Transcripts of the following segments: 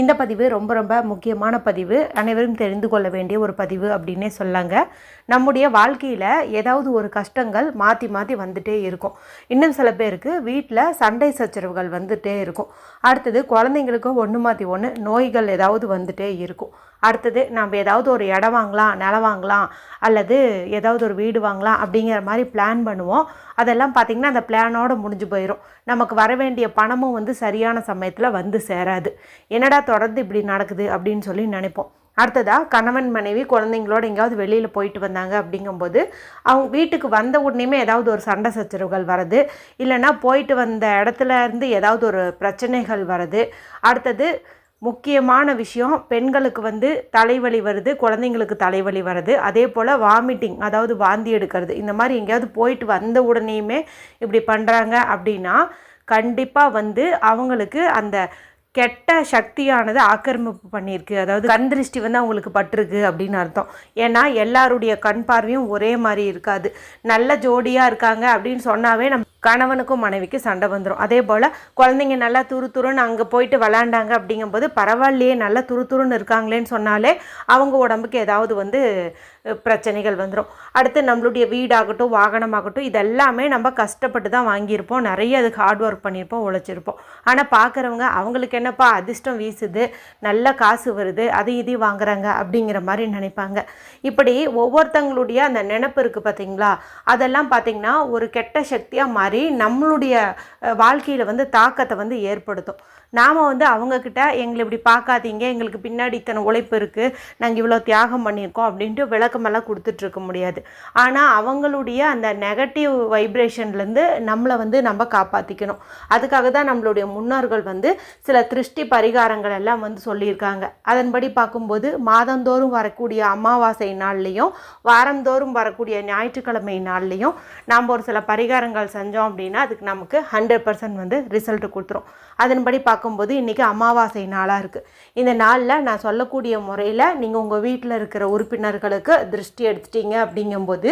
இந்த பதிவு ரொம்ப ரொம்ப முக்கியமான பதிவு. அனைவரும் தெரிந்து கொள்ள வேண்டிய ஒரு பதிவு அப்படின்னே சொல்லாங்க. நம்முடைய வாழ்க்கையில் ஏதாவது ஒரு கஷ்டங்கள் மாற்றி மாற்றி வந்துட்டே இருக்கும். இன்னும் சில பேருக்கு வீட்டில் சண்டை சச்சரவுகள் வந்துட்டே இருக்கும். அடுத்தது குழந்தைங்களுக்கு ஒன்று மாற்றி ஒன்று நோய்கள் ஏதாவது வந்துட்டே இருக்கும். அடுத்தது நம்ம ஏதாவது ஒரு இடம் வாங்கலாம் நிலம் வாங்கலாம் அல்லது ஏதாவது ஒரு வீடு வாங்கலாம் அப்படிங்கிற மாதிரி பிளான் பண்ணுவோம். அதெல்லாம் பார்த்திங்கன்னா அந்த பிளானோடு முடிஞ்சு போயிடும் நமக்கு வர வேண்டிய பணமும் வந்து சரியான சமயத்தில் வந்து சேராது. என்னடா தொடர்ந்து இப்படி நடக்குது அப்படின்னு சொல்லி நினைப்போம். அடுத்ததாக கணவன் மனைவி குழந்தைங்களோட எங்கேயாவது வெளியில் போயிட்டு வந்தாங்க அப்படிங்கும்போது அவங்க வீட்டுக்கு வந்த உடனேயுமே ஏதாவது ஒரு சண்டை சச்சரவுகள் வருது இல்லைன்னா போயிட்டு வந்த இடத்துல இருந்து ஏதாவது ஒரு பிரச்சனைகள் வருது அடுத்தது முக்கியமான விஷயம் பெண்களுக்கு வந்து தலைவலி வருது குழந்தைங்களுக்கு தலைவலி வருது. அதே போல் வாமிட்டிங் அதாவது வாந்தி எடுக்கிறது இந்த மாதிரி எங்கேயாவது போயிட்டு வந்த உடனேயுமே இப்படி பண்ணுறாங்க அப்படின்னா கண்டிப்பாக வந்து அவங்களுக்கு அந்த கெட்ட சக்தியானது ஆக்கிரமிப்பு பண்ணியிருக்கு. அதாவது கண் திருஷ்டி வந்து அவங்களுக்கு பட்டிருக்கு அப்படின்னு அர்த்தம். ஏன்னா எல்லாருடைய கண் பார்வையும் ஒரே மாதிரி இருக்காது. நல்ல ஜோடியாக இருக்காங்க அப்படின்னு சொன்னாவே நம்ம கணவனுக்கும் மனைவிக்கும் சண்டை வந்துடும் அதே போல் குழந்தைங்க நல்லா துரு துருன்னு அங்கே போயிட்டு விளாண்டாங்க அப்படிங்கும்போது பரவாயில்லையே நல்லா துரு துருன்னு இருக்காங்களேன்னு சொன்னாலே அவங்க உடம்புக்கு ஏதாவது வந்து பிரச்சனைகள் வந்துடும் அடுத்து நம்மளுடைய வீடாகட்டும் வாகனமாகட்டும் இதெல்லாமே நம்ம கஷ்டப்பட்டு தான் வாங்கியிருப்போம். நிறைய அதுக்கு ஹார்ட் ஒர்க் பண்ணியிருப்போம் உழைச்சிருப்போம். ஆனால் பார்க்குறவங்க அவங்களுக்கு என்னப்பா அதிர்ஷ்டம் வீசுது நல்ல காசு வருது அது இதையும் வாங்குறாங்க அப்படிங்கிற மாதிரி நினைப்பாங்க. இப்படி ஒவ்வொருத்தங்களுடைய அந்த நினப்பு இருக்குது பார்த்தீங்களா அதெல்லாம் பார்த்திங்கன்னா ஒரு கெட்ட சக்தியாக மாறி நம்மளுடைய வாழ்க்கையில் வந்து தாக்கத்தை வந்து ஏற்படுத்தும். நாம் வந்து அவங்கக்கிட்ட எங்களை இப்படி பார்க்காதீங்க எங்களுக்கு பின்னாடி இத்தனை உழைப்பு இருக்குது நாங்கள் இவ்வளோ தியாகம் பண்ணியிருக்கோம் அப்படின்ட்டு விளக்கமெல்லாம் கொடுத்துட்ருக்க முடியாது. ஆனால் அவங்களுடைய அந்த நெகட்டிவ் வைப்ரேஷன்லேருந்து நம்மளை வந்து நம்ம காப்பாற்றிக்கணும் அதுக்காக தான் நம்மளுடைய முன்னோர்கள் வந்து சில திருஷ்டி பரிகாரங்கள் எல்லாம் வந்து சொல்லியிருக்காங்க. அதன்படி பார்க்கும்போது மாதந்தோறும் வரக்கூடிய அமாவாசை நாள்லேயும் வாரந்தோறும் வரக்கூடிய ஞாயிற்றுக்கிழமை நாள்லேயும் நாம் ஒரு சில பரிகாரங்கள் செஞ்சோம் அப்படின்னா அதுக்கு நமக்கு ஹண்ட்ரட் பர்சன்ட் வந்து ரிசல்ட் கொடுத்துரும். அதன்படி பார்க்கும்போது இன்றைக்கி அமாவாசை நாளாக இருக்குது இந்த நாளில் நான் சொல்லக்கூடிய முறையில் நீங்கள் உங்கள் வீட்டில் இருக்கிற உறுப்பினர்களுக்கு திருஷ்டி எடுத்துட்டீங்க அப்படிங்கும்போது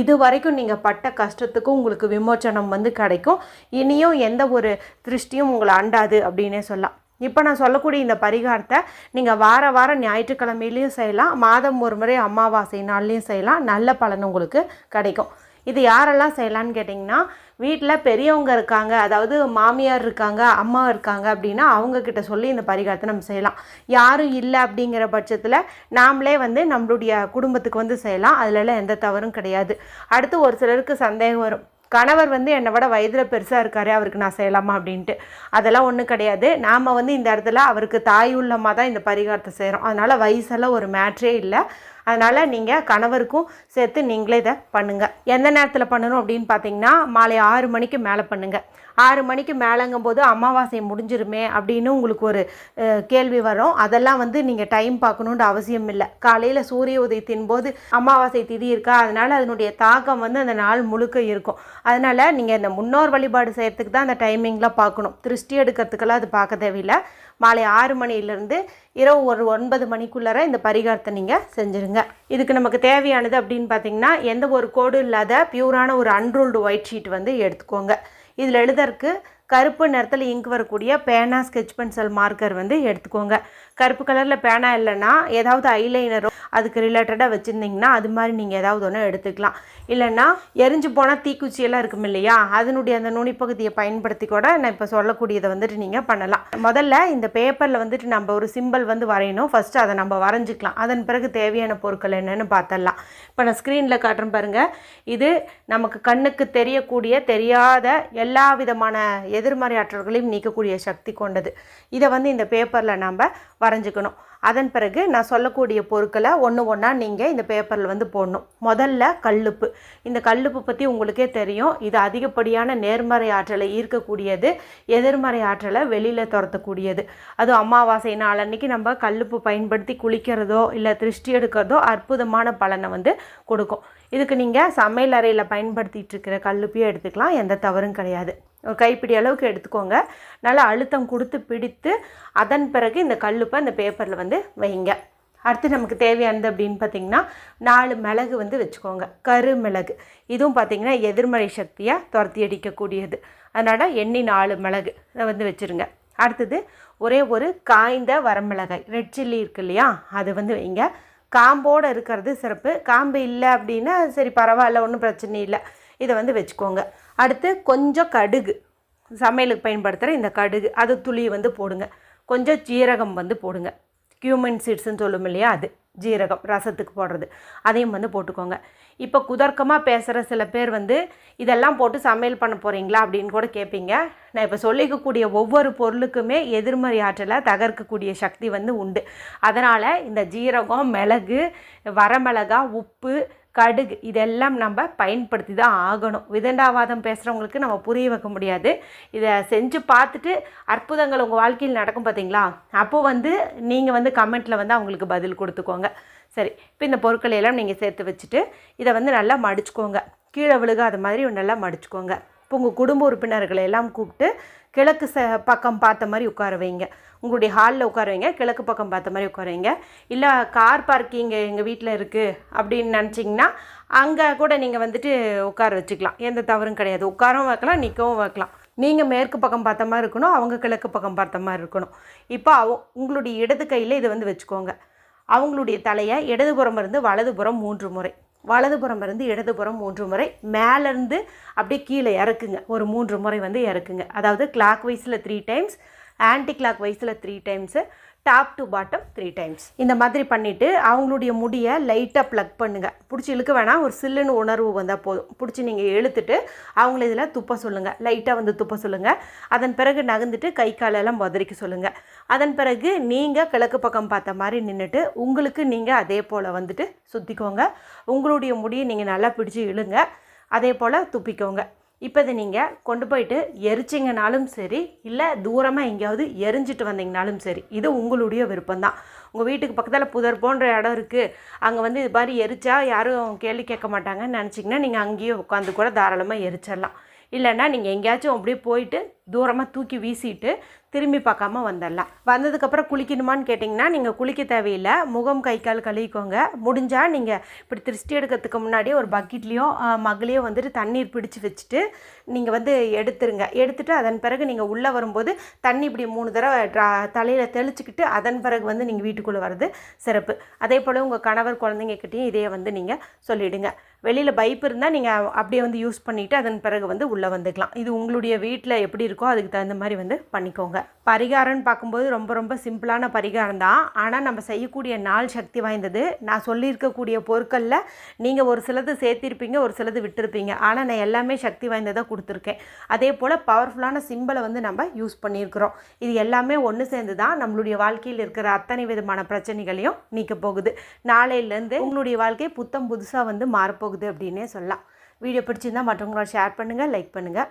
இது வரைக்கும் நீங்கள் பட்ட கஷ்டத்துக்கும் உங்களுக்கு விமோச்சனம் வந்து கிடைக்கும். இனியும் எந்த ஒரு திருஷ்டியும் உங்களை அண்டாது அப்படின்னே சொல்லலாம். இப்போ நான் சொல்லக்கூடிய இந்த பரிகாரத்தை நீங்கள் வார வாரம் ஞாயிற்றுக்கிழமையிலையும் செய்யலாம். மாதம் ஒரு முறை அமாவாசை நாள்லையும் செய்யலாம். நல்ல பலன் உங்களுக்கு கிடைக்கும். இது யாரெல்லாம் செய்யலான்னு கேட்டிங்கன்னா வீட்டில் பெரியவங்க இருக்காங்க அதாவது மாமியார் இருக்காங்க அம்மா இருக்காங்க அப்படின்னா அவங்கக்கிட்ட சொல்லி இந்த பரிகாரத்தை நம்ம செய்யலாம். யாரும் இல்லை அப்படிங்கிற பட்சத்தில் நாமளே வந்து நம்மளுடைய குடும்பத்துக்கு வந்து செய்யலாம். அதிலெல்லாம் எந்த தவறும் கிடையாது. அடுத்து ஒரு சிலருக்கு சந்தேகம் வரும். கணவர் வந்து என்னை விட வயதில் பெருசாக இருக்காரு அவருக்கு நான் செய்யலாமா அப்படின்ட்டு. அதெல்லாம் ஒன்றும் கிடையாது. நாம் வந்து இந்த இடத்துல அவருக்கு தாய் உள்ளமாக தான் இந்த பரிகாரத்தை செய்கிறோம் அதனால் வயசெல்லாம் ஒரு மேட்ரே இல்லை. அதனால் நீங்கள் கணவருக்கும் சேர்த்து நீங்களே இதை பண்ணுங்கள் எந்த நேரத்தில் பண்ணணும் அப்படின்னு பார்த்தீங்கன்னா மாலை ஆறு மணிக்கு மேலே பண்ணுங்கள் ஆறு மணிக்கு மேலேங்கும்போது அமாவாசை முடிஞ்சிருமே அப்படின்னு உங்களுக்கு ஒரு கேள்வி வரும். அதெல்லாம் வந்து நீங்கள் டைம் பார்க்கணுன்ற அவசியம் இல்லை. காலையில் சூரிய உதயத்தின் போது அமாவாசை திதி இருக்கா அதனால் அதனுடைய தாக்கம் வந்து அந்த நாள் முழுக்க இருக்கும். அதனால் நீங்கள் இந்த முன்னோர் வழிபாடு செய்கிறதுக்கு தான் அந்த டைமிங்கில் பார்க்கணும். திருஷ்டி எடுக்கிறதுக்கெல்லாம் அது பார்க்க தேவையில்லை. மாலை ஆறு மணிலேருந்து இரவு ஒரு ஒன்பது மணிக்குள்ளார இந்த பரிகாரத்தை நீங்கள் செஞ்சுருங்க. இதுக்கு நமக்கு தேவையானது அப்படின்னு பார்த்தீங்கன்னா எந்த ஒரு கோடும் இல்லாத பியூரான ஒரு அன்ரூல்டு ஒயிட் ஷீட் வந்து எடுத்துக்கோங்க. இதில் எழுதறக்கு கருப்பு நிறத்தில் இங்க் வரக்கூடிய பேனா ஸ்கெட்ச் பென்சில் மார்க்கர் வந்து எடுத்துக்கோங்க. கருப்பு கலரில் பேனா இல்லைன்னா ஏதாவது ஐலைனரோ அதுக்கு ரிலேட்டடாக வச்சுருந்தீங்கன்னா அது மாதிரி நீங்கள் ஏதாவது ஒன்று எடுத்துக்கலாம். இல்லைன்னா எரிஞ்சு போனால் தீக்குச்சியெல்லாம் இருக்கும் இல்லையா? அதனுடைய அந்த நுனிப்பகுதியை பயன்படுத்தி கூட நான் இப்போ சொல்லக்கூடியதை வந்துட்டு நீங்கள் பண்ணலாம். முதல்ல இந்த பேப்பரில் வந்துட்டு நம்ம ஒரு சிம்பிள் வந்து வரையணும். ஃபஸ்ட்டு அதை நம்ம வரைஞ்சிக்கலாம். அதன் பிறகு தேவையான பொருட்கள் என்னென்னு பார்த்தரலாம் இப்போ நான் ஸ்க்ரீனில் காட்டுறேன் பாருங்கள் இது நமக்கு கண்ணுக்கு தெரியக்கூடிய தெரியாத எல்லா விதமான எதிர்மறை ஆற்றல்களையும் நீக்கக்கூடிய சக்தி கொண்டது. இதை வந்து இந்த பேப்பரில் நம்ம வரைஞ்சிக்கணும். அதன் பிறகு நான் சொல்லக்கூடிய பொருட்களை ஒன்று ஒன்றா நீங்கள் இந்த பேப்பரில் வந்து போடணும். முதல்ல கல்லுப்பு. இந்த கல்லுப்பு பற்றி உங்களுக்கே தெரியும். இது அதிகப்படியான நேர்மறை ஆற்றலை ஈர்க்கக்கூடியது எதிர்மறை ஆற்றலை வெளியில் துரத்தக்கூடியது. அதுவும் அமாவாசை நாள் அன்றைக்கி நம்ம கல்லுப்பு பயன்படுத்தி குளிக்கிறதோ இல்லை திருஷ்டி எடுக்கிறதோ அற்புதமான பலனை வந்து கொடுக்கும். இதுக்கு நீங்கள் சமையல் அறையில் பயன்படுத்திகிட்டு இருக்கிற கல்லுப்பையும் எடுத்துக்கலாம். எந்த தவறும் கிடையாது. ஒரு கைப்பிடி அளவுக்கு எடுத்துக்கோங்க. நல்லா அழுத்தம் கொடுத்து பிடித்து அதன் பிறகு இந்த கல்லுப்பை இந்த பேப்பரில் வந்து வைங்க. அடுத்து நமக்கு தேவையானது அப்படின்னு பார்த்தீங்கன்னா நாலு மிளகு வந்து வச்சுக்கோங்க. கரு மிளகு. இதுவும் பார்த்தீங்கன்னா எதிர்மறை சக்தியாக துரத்தி அடிக்கக்கூடியது. அதனால் எண்ணி நாலு மிளகு இதை வந்து வச்சுருங்க. அடுத்தது ஒரே ஒரு காய்ந்த வரமிளகாய். ரெட் சில்லி இருக்கு இல்லையா? அது வந்து வைங்க. காம்போடு இருக்கிறது சிறப்பு. காம்பு இல்லை அப்படின்னா சரி பரவாயில்ல ஒன்றும் பிரச்சனை இல்லை. இதை வந்து வச்சுக்கோங்க. அடுத்து கொஞ்சம் கடுகு. சமையலுக்கு பயன்படுத்துகிற இந்த கடுகு. அது துளி வந்து போடுங்க. கொஞ்சம் ஜீரகம் வந்து போடுங்க. கியூமன் சீட்ஸ்ன்னு சொல்லும் இல்லையா அது. ஜீரகம் ரசத்துக்கு போடுறது. அதையும் வந்து போட்டுக்கோங்க. இப்போ குதர்க்கமாக பேசுகிற சில பேர் வந்து இதெல்லாம் போட்டு சமையல் பண்ண போகிறீங்களா அப்படின்னு கூட கேட்பீங்க நான் இப்போ சொல்லிக்கக்கூடிய ஒவ்வொரு பொருளுக்குமே எதிர்மறை ஆற்றலை தகர்க்கக்கூடிய சக்தி வந்து உண்டு. அதனால் இந்த ஜீரகம் மிளகு வரமிளகா உப்பு கடுகு இதெல்லாம் நம்ம பயன்படுத்தி தான் ஆகணும். விதண்டாவாதம் பேசுகிறவங்களுக்கு நம்ம புரிய வைக்க முடியாது. இதை செஞ்சு பார்த்துட்டு அற்புதங்கள் உங்கள் வாழ்க்கையில் நடக்கும் பார்த்தீங்களா அப்போது வந்து நீங்கள் வந்து கமெண்ட்டில் வந்து அவங்களுக்கு பதில் கொடுத்துக்கோங்க. சரி இப்போ இந்த பொருட்களை எல்லாம் நீங்கள் சேர்த்து வச்சுட்டு இதை வந்து நல்லா மடிச்சுக்கோங்க. கீழே விழுகாத மாதிரி நல்லா மடிச்சுக்கோங்க. இப்போ உங்கள் குடும்ப உறுப்பினர்களை எல்லாம் கூப்பிட்டு கிழக்கு ச பக்கம் பார்த்த மாதிரி உட்கார வைங்க. உங்களுடைய ஹாலில் உட்கார வைங்க. கிழக்கு பக்கம் பார்த்த மாதிரி உட்கார வைங்க. இல்லை கார் பார்க்கிங் எங்கள் வீட்டில் இருக்குது அப்படின்னு நினச்சிங்கன்னா அங்கே கூட நீங்கள் வந்துட்டு உட்கார வச்சுக்கலாம். எந்த தவறும் கிடையாது. உட்காரவும் வைக்கலாம் நிற்கவும் வைக்கலாம். நீங்கள் மேற்கு பக்கம் பார்த்த மாதிரி இருக்கணும். அவங்க கிழக்கு பக்கம் பார்த்த மாதிரி இருக்கணும். இப்போ அவ உங்களுடைய இடது கையில் இதை வந்து வச்சுக்கோங்க. அவங்களுடைய தலையை இடதுபுறம் இருந்து வலதுபுறம் மூன்று முறை. வலதுபுறம் இருந்து இடதுபுறம் மூன்று முறை மேலேருந்து அப்படியே கீழே இறக்குங்க. ஒரு மூன்று முறை வந்து இறக்குங்க. அதாவது கிளாக் வைஸில் த்ரீ டைம்ஸ் ஆன்டி கிளாக் வைஸில் three times top to bottom three times இந்த மாதிரி பண்ணிவிட்டு அவங்களுடைய முடியை லைட்டாக ப்ளக் பண்ணுங்கள் பிடிச்சி இழுக்க வேணாம் ஒரு சில்லுன்னு உணர்வு வந்தால் போதும். பிடிச்சி நீங்கள் இழுத்துட்டு அவங்கள இதில் துப்ப சொல்லுங்கள் லைட்டாக வந்து துப்ப சொல்லுங்கள் அதன் பிறகு நகர்ந்துட்டு கை காலெல்லாம் உதறிக்க சொல்லுங்கள் அதன் பிறகு நீங்கள் கிழக்கு பக்கம் பார்த்த மாதிரி நின்றுட்டு உங்களுக்கு நீங்கள் அதே போல் வந்துட்டு சுற்றிக்கோங்க உங்களுடைய முடியை நீங்கள் நல்லா பிடிச்சி இழுங்க. அதே போல் துப்பிக்கோங்க. இப்போ இதை நீங்கள் கொண்டு போயிட்டு எரிச்சிங்கனாலும் சரி இல்லை தூரமாக எங்கேயாவது எரிஞ்சிட்டு வந்தீங்கனாலும் சரி இது உங்களுடைய விருப்பம்தான். உங்கள் வீட்டுக்கு பக்கத்தில் புதர் போன்ற இடம் இருக்குது அங்கே வந்து இது மாதிரி எரிச்சா யாரும் கேள்வி கேட்க மாட்டாங்கன்னு நினச்சிங்கன்னா நீங்கள் அங்கேயே உட்காந்து கூட தாராளமாக எரிச்சிடலாம் இல்லைன்னா நீங்கள் எங்கேயாச்சும் அப்படியே போயிட்டு தூரமாக தூக்கி வீசிட்டு திரும்பி பார்க்காம வந்துடலாம். வந்ததுக்கப்புறம் குளிக்கணுமான்னு கேட்டிங்கன்னா நீங்கள் குளிக்க தேவையில்லை. முகம் கை கால் கழுவிக்கோங்க. முடிஞ்சால் நீங்கள் இப்படி திருஷ்டி எடுக்கிறதுக்கு முன்னாடியே ஒரு பக்கெட்லேயோ மகளையோ வந்துட்டு தண்ணீர் பிடிச்சி வச்சுட்டு நீங்கள் வந்து எடுத்துருங்க. எடுத்துட்டு அதன் பிறகு நீங்கள் உள்ளே வரும்போது தண்ணி இப்படி மூணு தடவை ட்ரா தலையில் தெளிச்சுக்கிட்டு அதன் பிறகு வந்து நீங்கள் வீட்டுக்குள்ளே வர்றது சிறப்பு. அதே போல் உங்கள் கணவர் குழந்தைங்கக்கிட்டையும் இதையே வந்து நீங்கள் சொல்லிவிடுங்க வெளியில் பைப் இருந்தால் நீங்கள் அப்படியே வந்து யூஸ் பண்ணிவிட்டு அதன் பிறகு வந்து உள்ளே வந்துக்கலாம். இது உங்களுடைய வீட்டில் எப்படி இருக்கோ அதுக்கு தகுந்த மாதிரி வந்து பண்ணிக்கோங்க. பரிகாரம்னு பார்க்கும்போது ரொம்ப ரொம்ப சிம்பிளான பரிகாரம் தான். ஆனால் நம்ம செய்யக்கூடிய நாள் சக்தி வாய்ந்தது. நான் சொல்லியிருக்கக்கூடிய பொருட்களில் நீங்கள் ஒரு சிலது சேர்த்திருப்பீங்க ஒரு சிலது விட்டுருப்பீங்க. ஆனால் நான் எல்லாமே சக்தி வாய்ந்ததாக கொடுத்துருக்கேன். அதே போல் பவர்ஃபுல்லான சிம்பிளை வந்து நம்ம யூஸ் பண்ணியிருக்கிறோம். இது எல்லாமே ஒன்று சேர்ந்து தான் நம்மளுடைய வாழ்க்கையில் இருக்கிற அத்தனை விதமான பிரச்சனைகளையும் நீக்க போகுது. நாளையிலேருந்து உங்களுடைய வாழ்க்கை புத்தம் புதுசாக வந்து மாறப்போகுது அப்படின்னே சொல்லலாம். வீடியோ பிடிச்சிருந்தால் மற்றவங்களோட ஷேர் பண்ணுங்கள் லைக் பண்ணுங்கள்